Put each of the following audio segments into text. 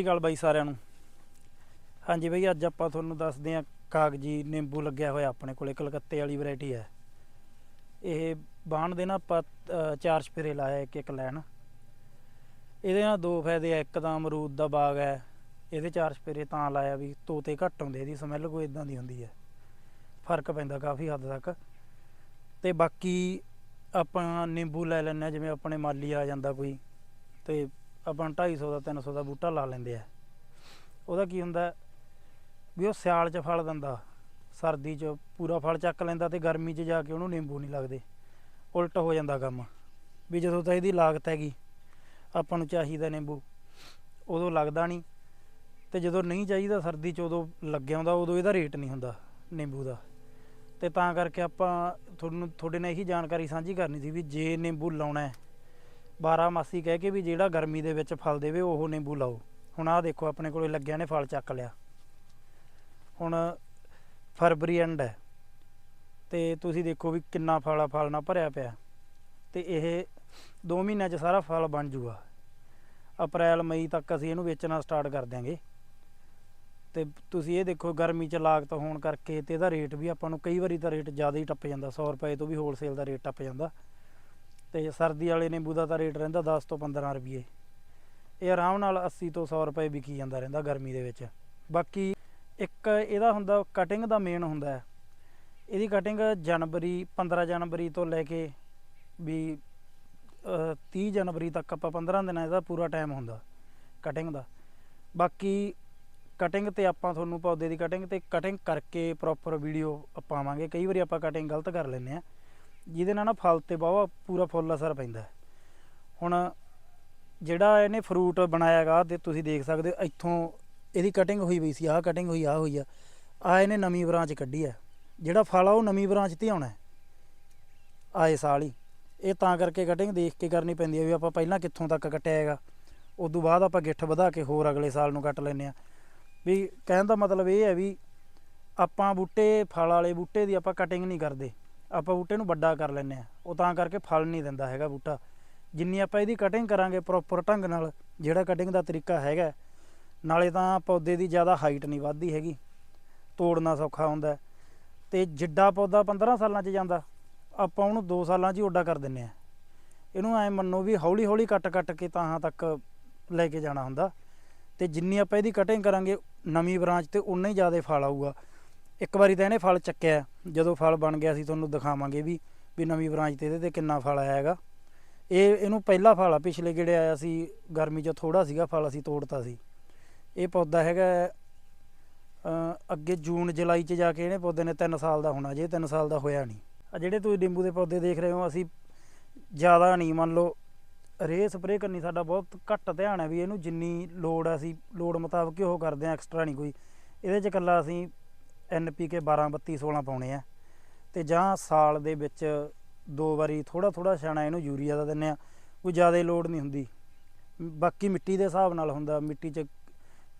ਸਤਿ ਸ਼੍ਰੀ ਅਕਾਲ ਬਾਈ ਸਾਰਿਆਂ ਨੂੰ। ਹਾਂਜੀ ਬਈ, ਅੱਜ ਆਪਾਂ ਤੁਹਾਨੂੰ ਦੱਸਦੇ ਹਾਂ ਕਾਗਜੀ ਨਿੰਬੂ ਲੱਗਿਆ ਹੋਇਆ ਆਪਣੇ ਕੋਲੇ, ਕਲਕੱਤੇ ਵਾਲੀ ਵੈਰਾਈਟੀ ਹੈ। ਇਹ ਬਾਣ ਦੇ ਨਾ ਆਪਾਂ ਚਾਰ ਸਪੇਰੇ ਲਾਇਆ ਇੱਕ ਇੱਕ ਲੈਣ। ਇਹਦੇ ਨਾਲ ਦੋ ਫਾਇਦੇ ਆ, ਇੱਕ ਤਾਂ ਅਮਰੂਦ ਦਾ ਬਾਗ ਹੈ, ਇਹਦੇ ਚਾਰ ਸਪੇਰੇ ਤਾਂ ਲਾਇਆ ਵੀ ਤੋਤੇ ਘੱਟ ਹੁੰਦੇ, ਇਹਦੀ ਸਮੈਲ ਕੋਈ ਇਦਾਂ ਦੀ ਹੁੰਦੀ ਹੈ। ਫ਼ਰਕ ਪੈਂਦਾ ਕਾਫੀ ਹੱਦ ਤੱਕ। ਤੇ ਬਾਕੀ ਆਪਾਂ ਨਿੰਬੂ ਲੈ ਲੈਂਦੇ ਹਾਂ, ਜਿਵੇਂ ਆਪਣੇ ਮਾਲੀ ਆ ਜਾਂਦਾ ਕੋਈ, ਤੇ ਆਪਾਂ 250 ਦਾ 300 ਦਾ ਬੂਟਾ ਲਾ ਲੈਂਦੇ ਆ। ਉਹਦਾ ਕੀ ਹੁੰਦਾ, ਵੀ ਉਹ ਸਿਆਲ 'ਚ ਫਲ ਦਿੰਦਾ, ਸਰਦੀ 'ਚ ਪੂਰਾ ਫਲ ਚੱਕ ਲੈਂਦਾ ਤੇ ਗਰਮੀ 'ਚ ਜਾ ਕੇ ਉਹਨੂੰ ਨਿੰਬੂ ਨਹੀਂ ਲੱਗਦੇ। ਉਲਟ ਹੋ ਜਾਂਦਾ ਕੰਮ, ਵੀ ਜਦੋਂ ਤਾਂ ਇਹਦੀ ਲਾਗਤ ਹੈਗੀ, ਆਪਾਂ ਨੂੰ ਚਾਹੀਦਾ ਨਿੰਬੂ, ਉਦੋਂ ਲੱਗਦਾ ਨਹੀਂ। ਤੇ ਜਦੋਂ ਨਹੀਂ ਚਾਹੀਦਾ ਸਰਦੀ 'ਚ ਉਦੋਂ ਲੱਗਿਆ ਹੁੰਦਾ, ਉਦੋਂ ਇਹਦਾ ਰੇਟ ਨਹੀਂ ਹੁੰਦਾ ਨਿੰਬੂ ਦਾ। ਤੇ ਤਾਂ ਕਰਕੇ ਆਪਾਂ ਤੁਹਾਨੂੰ, ਤੁਹਾਡੇ ਨਾਲ ਇਹੀ ਜਾਣਕਾਰੀ ਸਾਂਝੀ ਕਰਨੀ ਸੀ ਵੀ ਜੇ ਨਿੰਬੂ ਲਾਉਣਾ ਹੈ 12 ਮਾਸੀ ਕਹਿ ਕੇ ਵੀ ਜਿਹੜਾ ਗਰਮੀ ਦੇ ਵਿੱਚ ਫਲ ਦੇਵੇ ਉਹ ਨਿੰਬੂ ਲਾਓ। ਹੁਣ ਆਹ ਦੇਖੋ ਆਪਣੇ ਕੋਲੇ ਲੱਗਿਆ ਨੇ ਫਲ ਚੱਕ ਲਿਆ। ਹੁਣ ਫਰਵਰੀ ਐਂਡ ਹੈ। ਤੇ ਤੁਸੀਂ ਦੇਖੋ ਵੀ ਕਿੰਨਾ ਫਲ ਫਲ ਨਾ ਭਰਿਆ ਪਿਆ। ਤੇ ਇਹ 2 ਮਹੀਨਿਆਂ 'ਚ ਸਾਰਾ ਫਲ ਬਣ ਜੂਗਾ। ਅਪ੍ਰੈਲ, ਮਈ ਤੱਕ ਅਸੀਂ ਇਹਨੂੰ ਵੇਚਣਾ ਸਟਾਰਟ ਕਰ ਦਿਆਂਗੇ। ਤੇ ਤੁਸੀਂ ਇਹ ਦੇਖੋ ਗਰਮੀ 'ਚ ਲਾਗਤ ਹੋਣ ਕਰਕੇ ਤੇ ਇਹਦਾ ਰੇਟ ਵੀ ਆਪਾਂ ਨੂੰ ਕਈ ਵਾਰੀ ਤਾਂ ਰੇਟ ਜ਼ਿਆਦਾ ਹੀ ਟੱਪ ਜਾਂਦਾ। 100 ਰੁਪਏ ਤੋਂ ਵੀ ਹੋਲਸੇਲ ਦਾ ਰੇਟ ਟੱਪ ਜਾਂਦਾ। ਤੇ ਸਰਦੀ ਵਾਲੇ ਨਿੰਬੂ ਦਾ ਤਾਂ ਰੇਟ ਰਹਿੰਦਾ 10 ਤੋਂ 15 ਰੁਪਏ ਇਹ ਆਰਾਮ ਨਾਲ 80 ਤੋਂ 100 ਰੁਪਏ ਵਿਕੀ ਜਾਂਦਾ ਰਹਿੰਦਾ ਗਰਮੀ ਦੇ ਵਿੱਚ। ਬਾਕੀ ਇੱਕ ਇਹਦਾ ਹੁੰਦਾ ਕਟਿੰਗ ਦਾ ਮੇਨ ਹੁੰਦਾ। ਹੈ ਇਹਦੀ ਕਟਿੰਗ ਜਨਵਰੀ 15 ਜਨਵਰੀ ਤੋਂ ਲੈ ਕੇ ਵੀ ਅਹ, 30 ਜਨਵਰੀ ਤੱਕ ਆਪਾਂ 15 ਦਿਨਾਂ ਇਹਦਾ ਪੂਰਾ ਟਾਈਮ ਹੁੰਦਾ ਕਟਿੰਗ ਦਾ। ਬਾਕੀ ਕਟਿੰਗ ਤੇ ਆਪਾਂ ਤੁਹਾਨੂੰ ਪੌਦੇ ਦੀ ਕਟਿੰਗ ਤੇ ਕਟਿੰਗ ਕਰਕੇ ਪ੍ਰੋਪਰ ਵੀਡੀਓ ਪਾਵਾਂਗੇ। ਕਈ ਵਾਰੀ ਆਪਾਂ ਕਟਿੰਗ ਗਲਤ ਕਰ ਲੈਂਦੇ ਆ ਜਿਹਦੇ ਨਾਲ ਨਾ ਫਲ ਤੇ ਬਹੁਤ ਪੂਰਾ ਫੁੱਲ ਅਸਰ ਪੈਂਦਾ ਹੁਣ ਜਿਹੜਾ ਇਹਨੇ ਫਰੂਟ ਬਣਾਇਆਗਾ ਤੇ ਤੁਸੀਂ ਦੇਖ ਸਕਦੇ ਹੋ ਇੱਥੋਂ ਇਹਦੀ ਕਟਿੰਗ ਹੋਈ ਹੋਈ ਸੀ, ਆਹ ਕਟਿੰਗ ਹੋਈ, ਆਹ ਹੋਈ ਆ। ਆ ਇਹਨੇ ਨਵੀਂ ਬ੍ਰਾਂਚ ਕੱਢੀ ਹੈ ਜਿਹੜਾ ਫਲ ਆ, ਉਹ ਨਵੀਂ ਬ੍ਰਾਂਚ ਤੇ ਆਉਣਾ ਆਏ ਸਾਲ ਹੀ। ਇਹ ਤਾਂ ਕਰਕੇ ਕਟਿੰਗ ਦੇਖ ਕੇ ਕਰਨੀ ਪੈਂਦੀ ਹੈ ਵੀ ਆਪਾਂ ਪਹਿਲਾਂ ਕਿੱਥੋਂ ਤੱਕ ਕੱਟਿਆ ਹੈਗਾ। ਉਸ ਤੋਂ ਬਾਅਦ ਆਪਾਂ ਗਿੱਠ ਵਧਾ ਕੇ ਹੋਰ ਅਗਲੇ ਸਾਲ ਨੂੰ ਕੱਟ ਲੈਂਦੇ ਆ। ਵੀ ਕਹਿਣ ਦਾ ਮਤਲਬ ਇਹ ਹੈ ਵੀ ਆਪਾਂ ਬੂਟੇ, ਫਲ ਵਾਲੇ ਬੂਟੇ ਦੀ ਆਪਾਂ ਕਟਿੰਗ ਨਹੀਂ ਕਰਦੇ। ਆਪਾਂ ਬੂਟੇ ਨੂੰ ਵੱਡਾ ਕਰ ਲੈਂਦੇ ਆ ਉਹ ਤਾਂ ਕਰਕੇ ਫਲ ਨਹੀਂ ਦਿੰਦਾ ਹੈਗਾ ਬੂਟਾ। ਜਿੰਨੀ ਆਪਾਂ ਇਹਦੀ ਕਟਿੰਗ ਕਰਾਂਗੇ ਪ੍ਰੋਪਰ ਢੰਗ ਨਾਲ, ਜਿਹੜਾ ਕਟਿੰਗ ਦਾ ਤਰੀਕਾ ਹੈਗਾ ਨਾਲੇ ਤਾਂ ਪੌਦੇ ਦੀ ਜ਼ਿਆਦਾ ਹਾਈਟ ਨਹੀਂ ਵੱਧਦੀ ਹੈਗੀ। ਤੋੜਨਾ ਸੌਖਾ ਹੁੰਦਾ ਹੈ। ਤੇ ਜਿੱਡਾ ਪੌਦਾ 15 ਸਾਲਾਂ 'ਚ ਜਾਂਦਾ, ਆਪਾਂ ਉਹਨੂੰ 2 ਸਾਲਾਂ 'ਚ ਹੀ ਓਡਾ ਕਰ ਦਿੰਨੇ ਆ ਇਹਨੂੰ ਐ ਮੰਨੋ ਵੀ ਹੌਲੀ ਹੌਲੀ ਕੱਟ ਕੱਟ ਕੇ ਤਾਂ ਤੱਕ ਲੈ ਕੇ ਜਾਣਾ ਹੁੰਦਾ। ਤੇ ਜਿੰਨੀ ਆਪਾਂ ਇਹਦੀ ਕਟਿੰਗ ਕਰਾਂਗੇ, ਨਵੀਂ ਬ੍ਰਾਂਚ ਤੇ ਉਨਾ ਹੀ ਜ਼ਿਆਦਾ ਫਲ ਆਊਗਾ। ਇੱਕ ਵਾਰੀ ਤਾਂ ਇਹਨੇ ਫਲ ਚੱਕਿਆ, ਜਦੋਂ ਫਲ ਬਣ ਗਿਆ ਸੀ ਤੁਹਾਨੂੰ ਦਿਖਾਵਾਂਗੇ ਵੀ ਵੀ ਨਵੀਂ ਬ੍ਰਾਂਚ ਤੇ ਇਹਦੇ ਤੇ ਕਿੰਨਾ ਫਲ ਆਇਆ ਹੈਗਾ। ਇਹ, ਇਹਨੂੰ ਪਹਿਲਾ ਫਲ ਆ, ਪਿਛਲੇ ਗੇੜੇ ਆਇਆ ਸੀ, ਗਰਮੀ 'ਚ ਥੋੜਾ ਸੀਗਾ ਫਲ ਅਸੀਂ ਤੋੜਤਾ ਸੀ। ਇਹ ਪੌਦਾ ਹੈਗਾ ਅੱਗੇ ਜੂਨ, ਜੁਲਾਈ 'ਚ ਜਾ ਕੇ ਇਹਨੇ ਪੌਦੇ ਨੇ 3 ਸਾਲ ਦਾ ਹੋਣਾ, ਜੇ 3 ਸਾਲ ਦਾ ਹੋਇਆ ਨਹੀਂ। ਆ ਜਿਹੜੇ ਤੁਸੀਂ ਨਿੰਬੂ ਦੇ ਪੌਦੇ ਦੇਖ ਰਹੇ ਹੋ, ਅਸੀਂ ਜ਼ਿਆਦਾ ਨਹੀਂ, ਮੰਨ ਲਓ ਰੇ ਸਪਰੇਅ ਕਰਨੀ ਸਾਡਾ ਬਹੁਤ ਘੱਟ ਧਿਆਨ ਹੈ ਵੀ ਇਹਨੂੰ ਜਿੰਨੀ ਲੋੜ ਆ ਅਸੀਂ, ਲੋੜ ਮੁਤਾਬਕ ਉਹ ਕਰਦੇ ਆ ਐਕਸਟਰਾ ਨਹੀਂ ਕੋਈ। ਇਹਦੇ 'ਚ ਇਕੱਲਾ ਅਸੀਂ NPK 12 32 16 ਪਾਉਣੇ ਆ। ਤੇ ਜਾਂ ਸਾਲ ਦੇ ਵਿੱਚ ਦੋ ਵਾਰੀ ਥੋੜਾ ਥੋੜਾ ਛਾਣਾ ਇਹਨੂੰ ਯੂਰੀਆ ਦਾ ਦਿੰਨੇ ਆ। ਕੋਈ ਜ਼ਿਆਦਾ ਲੋੜ ਨਹੀਂ ਹੁੰਦੀ। ਬਾਕੀ ਮਿੱਟੀ ਦੇ ਹਿਸਾਬ ਨਾਲ ਹੁੰਦਾ। ਮਿੱਟੀ 'ਚ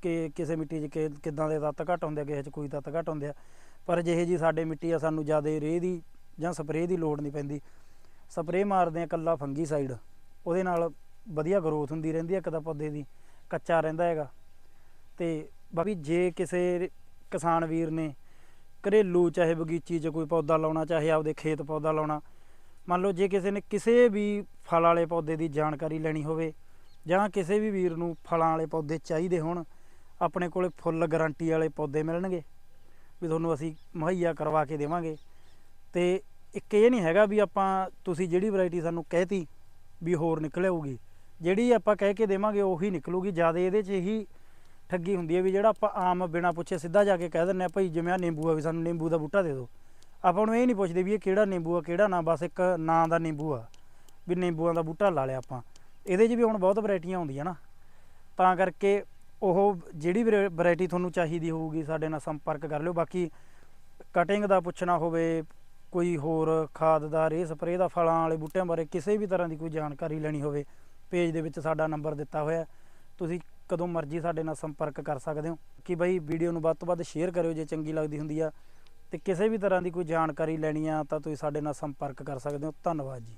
ਕਿ, ਕਿਸੇ ਮਿੱਟੀ 'ਚ ਕਿ, ਕਿਦਾਂ ਦੇ ਤੱਤ ਘੱਟ ਹੁੰਦੇ ਆ, ਕਿਸੇ 'ਚ ਕੋਈ ਤੱਤ ਘੱਟ ਹੁੰਦੇ ਆ। ਪਰ ਜਿਹੇ ਜੀ ਸਾਡੇ ਮਿੱਟੀ ਆ, ਸਾਨੂੰ ਜ਼ਿਆਦਾ ਰੇਹ ਦੀ ਜਾਂ ਸਪਰੇਅ ਦੀ ਲੋੜ ਨਹੀਂ ਪੈਂਦੀ। ਸਪਰੇਅ ਮਾਰਦੇ ਆ ਕੱਲਾ ਫੰਗੀਸਾਈਡ ਉਹਦੇ ਨਾਲ ਵਧੀਆ ਗਰੋਥ ਹੁੰਦੀ ਰਹਿੰਦੀ ਹੈ ਇੱਕ ਤਾਂ ਪੌਦੇ ਦੀ। ਕੱਚਾ ਰਹਿੰਦਾ ਹੈਗਾ। ਤੇ ਬਾਕੀ ਜੇ ਕਿਸੇ ਕਿਸਾਨ ਵੀਰ ਨੇ ਘਰੇਲੂ ਚਾਹੇ ਬਗੀਚੀ 'ਚ ਕੋਈ ਪੌਦਾ ਲਾਉਣਾ, ਚਾਹੇ ਆਪਦੇ ਖੇਤ ਪੌਦਾ ਲਾਉਣਾ। ਮੰਨ ਲਓ ਜੇ ਕਿਸੇ ਨੇ ਕਿਸੇ ਵੀ ਫਲ ਵਾਲੇ ਪੌਦੇ ਦੀ ਜਾਣਕਾਰੀ ਲੈਣੀ ਹੋਵੇ ਜਾਂ ਕਿਸੇ ਵੀ ਵੀਰ ਨੂੰ ਫਲਾਂ ਵਾਲੇ ਪੌਦੇ ਚਾਹੀਦੇ ਹੋਣ, ਆਪਣੇ ਕੋਲੇ ਫੁੱਲ ਗਾਰੰਟੀ ਵਾਲੇ ਪੌਦੇ ਮਿਲਣਗੇ, ਵੀ ਤੁਹਾਨੂੰ ਅਸੀਂ ਮੁਹੱਈਆ ਕਰਵਾ ਕੇ ਦੇਵਾਂਗੇ। ਤੇ ਇੱਕ ਇਹ ਨਹੀਂ ਹੈਗਾ ਵੀ ਆਪਾਂ, ਤੁਸੀਂ ਜਿਹੜੀ ਵੈਰਾਈਟੀ ਸਾਨੂੰ ਕਹਿਤੀ ਵੀ ਹੋਰ ਨਿਕਲ ਆਊਗੀ, ਜਿਹੜੀ ਆਪਾਂ ਕਹਿ ਕੇ ਦੇਵਾਂਗੇ ਉਹੀ ਨਿਕਲੂਗੀ, ਜ਼ਿਆਦਾ ਇਹਦੇ 'ਚ ਹੀ ਠੱਗੀ ਹੁੰਦੀ ਹੈ ਵੀ ਜਿਹੜਾ ਆਪਾਂ ਆਮ ਬਿਨਾ ਪੁੱਛੇ ਸਿੱਧਾ ਜਾ ਕੇ ਕਹਿ ਦਿੰਦੇ ਆ ਭਾਈ ਜਿਵੇਂ ਆ ਨਿੰਬੂ ਆ ਵੀ ਸਾਨੂੰ ਨਿੰਬੂ ਦਾ ਬੂਟਾ ਦੇ ਦਿਓ। ਆਪਾਂ ਨੂੰ ਇਹ ਨਹੀਂ ਪੁੱਛਦੇ ਵੀ ਇਹ ਕਿਹੜਾ ਨਿੰਬੂ ਆ, ਕਿਹੜਾ ਨਾ, ਬਸ ਇੱਕ ਨਾਂ ਦਾ ਨਿੰਬੂ ਆ, ਵੀ ਨਿੰਬੂਆਂ ਦਾ ਬੂਟਾ ਲਾ ਲਿਆ ਆਪਾਂ। ਇਹਦੇ 'ਚ ਵੀ ਹੁਣ ਬਹੁਤ ਵੈਰਾਈਟੀਆਂ ਆਉਂਦੀਆਂ ਨਾ। ਤਾਂ ਕਰਕੇ ਉਹ ਜਿਹੜੀ ਵੈਰਾਈਟੀ ਤੁਹਾਨੂੰ ਚਾਹੀਦੀ ਹੋਊਗੀ, ਸਾਡੇ ਨਾਲ ਸੰਪਰਕ ਕਰ ਲਿਓ। ਬਾਕੀ ਕਟਿੰਗ ਦਾ ਪੁੱਛਣਾ ਹੋਵੇ, ਕੋਈ ਹੋਰ ਖਾਦ ਦਾ ਰੇ ਸਪਰੇਅ ਦਾ, ਫਲਾਂ ਵਾਲੇ ਬੂਟਿਆਂ ਬਾਰੇ ਕਿਸੇ ਵੀ ਤਰ੍ਹਾਂ ਦੀ ਕੋਈ ਜਾਣਕਾਰੀ ਲੈਣੀ ਹੋਵੇ, ਪੇਜ ਦੇ ਵਿੱਚ ਸਾਡਾ ਨੰਬਰ ਦਿੱਤਾ ਹੋਇਆ। ਤੁਸੀਂ ਕਦੋਂ ਮਰਜ਼ੀ ਸਾਡੇ ਨਾਲ ਸੰਪਰਕ ਕਰ ਸਕਦੇ ਹੋ। ਕਿ ਬਈ ਵੀਡੀਓ ਨੂੰ ਵੱਧ ਤੋਂ ਵੱਧ ਸ਼ੇਅਰ ਕਰਿਓ ਜੇ ਚੰਗੀ ਲੱਗਦੀ ਹੁੰਦੀ ਆ। ਤੇ ਕਿਸੇ ਵੀ ਤਰ੍ਹਾਂ ਦੀ ਕੋਈ ਜਾਣਕਾਰੀ ਲੈਣੀ ਆ ਤਾਂ ਤੁਸੀਂ ਸਾਡੇ ਨਾਲ ਸੰਪਰਕ ਕਰ ਸਕਦੇ ਹੋ। ਧੰਨਵਾਦ ਜੀ।